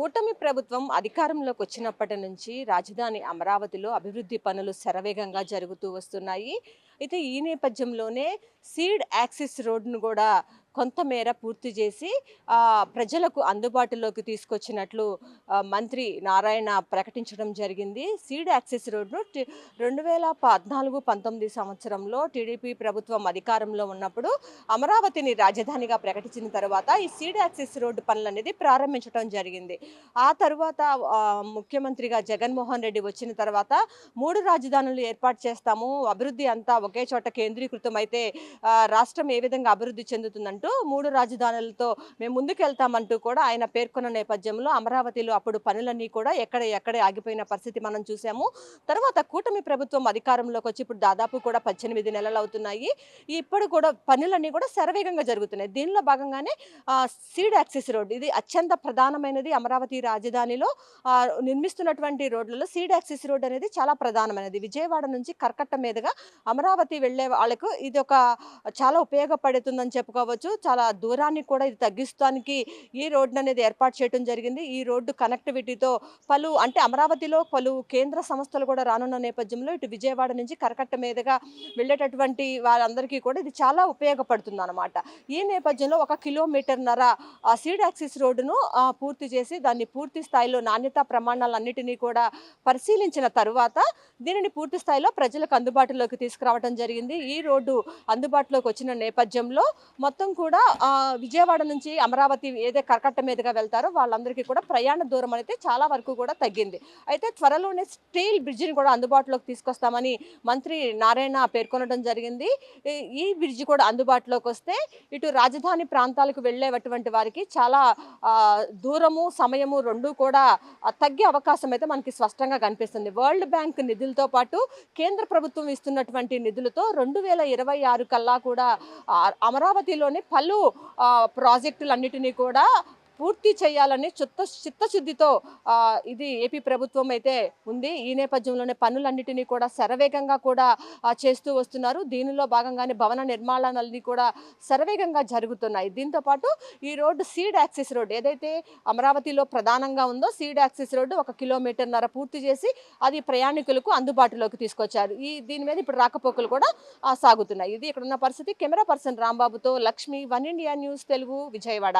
కూటమి ప్రభుత్వం అధికారంలోకి వచ్చినప్పటి నుంచి రాజధాని అమరావతిలో అభివృద్ధి పనులు శరవేగంగా జరుగుతూ వస్తున్నాయి. అయితే ఈ నేపథ్యంలోనే సీడ్ యాక్సిస్ రోడ్డును కూడా కొంతమేర పూర్తి చేసి ప్రజలకు అందుబాటులోకి తీసుకొచ్చినట్లు మంత్రి నారాయణ ప్రకటించడం జరిగింది. సీడ్ యాక్సెస్ రోడ్ను రెండు వేల పద్నాలుగు పంతొమ్మిది సంవత్సరంలో టీడీపీ ప్రభుత్వం అధికారంలో ఉన్నప్పుడు అమరావతిని రాజధానిగా ప్రకటించిన తర్వాత ఈ సీడ్ యాక్సెస్ రోడ్డు పనులు అనేది ప్రారంభించడం జరిగింది. ఆ తర్వాత ముఖ్యమంత్రిగా జగన్మోహన్ రెడ్డి వచ్చిన తర్వాత మూడు రాజధానులు ఏర్పాటు చేస్తాము. అభివృద్ధి అంతా ఒకే చోట కేంద్రీకృతం అయితే రాష్ట్రం ఏ విధంగా అభివృద్ధి చెందుతుందంటే మూడు రాజధానులతో మేము ముందుకెళ్తామంటూ కూడా ఆయన పేర్కొన్న నేపథ్యంలో అమరావతిలో అప్పుడు పనులన్నీ కూడా ఎక్కడ ఎక్కడే ఆగిపోయిన పరిస్థితి మనం చూసాము. తర్వాత కూటమి ప్రభుత్వం అధికారంలోకి వచ్చి ఇప్పుడు దాదాపు కూడా పద్దెనిమిది నెలలు అవుతున్నాయి. ఇప్పుడు కూడా పనులన్నీ కూడా శరవేగంగా జరుగుతున్నాయి. దీనిలో భాగంగానే సీడ్ యాక్సెస్ రోడ్ ఇది అత్యంత ప్రధానమైనది అమరావతి రాజధానిలో నిర్మిస్తున్నటువంటి రోడ్లలో సీడ్ యాక్సెస్ రోడ్ అనేది చాలా ప్రధానమైనది. విజయవాడ నుంచి కర్కట్ట మీదుగా అమరావతి వెళ్ళే వాళ్ళకు ఇది ఒక చాలా ఉపయోగపడుతుందని చెప్పుకోవచ్చు. చాలా దూరాన్ని కూడా ఇది తగ్గిస్తానికి ఈ రోడ్డు అనేది ఏర్పాటు చేయడం జరిగింది. ఈ రోడ్డు కనెక్టివిటీతో పలు అంటే అమరావతిలో పలు కేంద్ర సంస్థలు కూడా రానున్న నేపథ్యంలో ఇటు విజయవాడ నుంచి కరకట్ట మీదుగా వెళ్ళేటటువంటి వారందరికీ కూడా ఇది చాలా ఉపయోగపడుతుంది అనమాట ఈ నేపథ్యంలో ఒక కిలోమీటర్న్నర సీడ్ యాక్సిస్ రోడ్డును పూర్తి చేసి దాన్ని పూర్తి స్థాయిలో నాణ్యతా ప్రమాణాలన్నిటినీ కూడా పరిశీలించిన తరువాత దీనిని పూర్తి స్థాయిలో ప్రజలకు అందుబాటులోకి తీసుకురావడం జరిగింది. ఈ రోడ్డు అందుబాటులోకి వచ్చిన నేపథ్యంలో మొత్తం కూడా ఆ, విజయవాడ నుంచి అమరావతి ఏదే కరకట్ట మీదుగా వెళ్తారో వాళ్ళందరికీ కూడా ప్రయాణ దూరం అయితే చాలా వరకు కూడా తగ్గింది. అయితే త్వరలోనే స్టీల్ బ్రిడ్జిని కూడా అందుబాటులోకి తీసుకొస్తామని మంత్రి నారాయణ పేర్కొనడం జరిగింది. ఈ- ఈ బ్రిడ్జి కూడా అందుబాటులోకి వస్తే ఇటు రాజధాని ప్రాంతాలకు వెళ్ళేటువంటి వారికి చాలా దూరము సమయము రెండు కూడా తగ్గే అవకాశం అయితే మనకి స్పష్టంగా కనిపిస్తుంది. వరల్డ్ బ్యాంక్ నిధులతో పాటు కేంద్ర ప్రభుత్వం ఇస్తున్నటువంటి నిధులతో రెండు వేల ఇరవై ఆరు కల్లా కూడా అమరావతిలోనే అమరావతిలోని పలు ఆ, ప్రాజెక్టులన్నిటినీ కూడా పూర్తి చేయాలని చిత్త చిత్తశుద్ధితో ఇది ఏపీ ప్రభుత్వం అయితే ఉంది. ఈ నేపథ్యంలోనే పనులన్నిటినీ కూడా శరవేగంగా కూడా చేస్తూ వస్తున్నారు. దీనిలో భాగంగానే భవన నిర్మాణాలన్నీ కూడా శరవేగంగా జరుగుతున్నాయి. దీంతో పాటు ఈ రోడ్డు సీడ్ యాక్సిస్ రోడ్డు ఏదైతే అమరావతిలో ప్రధానంగా ఉందో సీడ్ యాక్సిస్ రోడ్డు ఒక కిలోమీటర్న్నర పూర్తి చేసి అది ప్రయాణికులకు అందుబాటులోకి తీసుకొచ్చారు. ఈ దీని మీద ఇప్పుడు రాకపోకలు కూడా సాగుతున్నాయి. ఇది ఇక్కడ ఉన్న పరిస్థితి. Camera person రాంబాబుతో Lakshmi one India news Telugu Vijayawada.